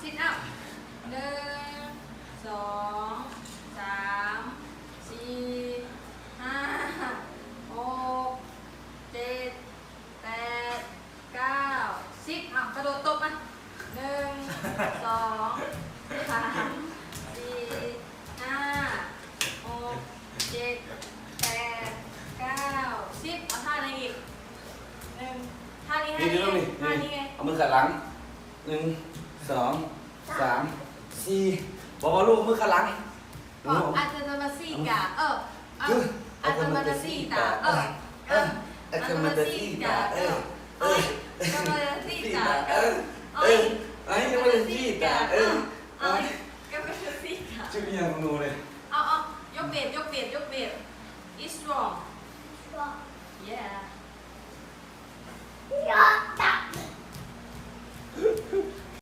ซิทอัพหนึ่งสองสามสี่ห้าหกเจ็ดแปดเก้าสิบอะกระโดดตบมาหนึ่งสองสามสี่ห้าหกเจ็ดแปดเก้าสิบเอาท่าอะไรอีกหนึ่งท่านี้ให้นี่ดูนี่ท่านี้ไงเอามือขัดหลังหนึ่ง สองสามสี่บอกว่าลูกมือขัดหลังก็อาจจะมาซี่กะเออเอออาจจะมาซี่กะเออเอออาจจะมาซี่กะเออเออจะมาซี่กะเออเออไอ้ยังไม่ได้ซี่กะเออเอเอ้อยก็มาซี่กะชื่อยังนูเลยเอาเอายกเบียดยกเบียดยกเบียด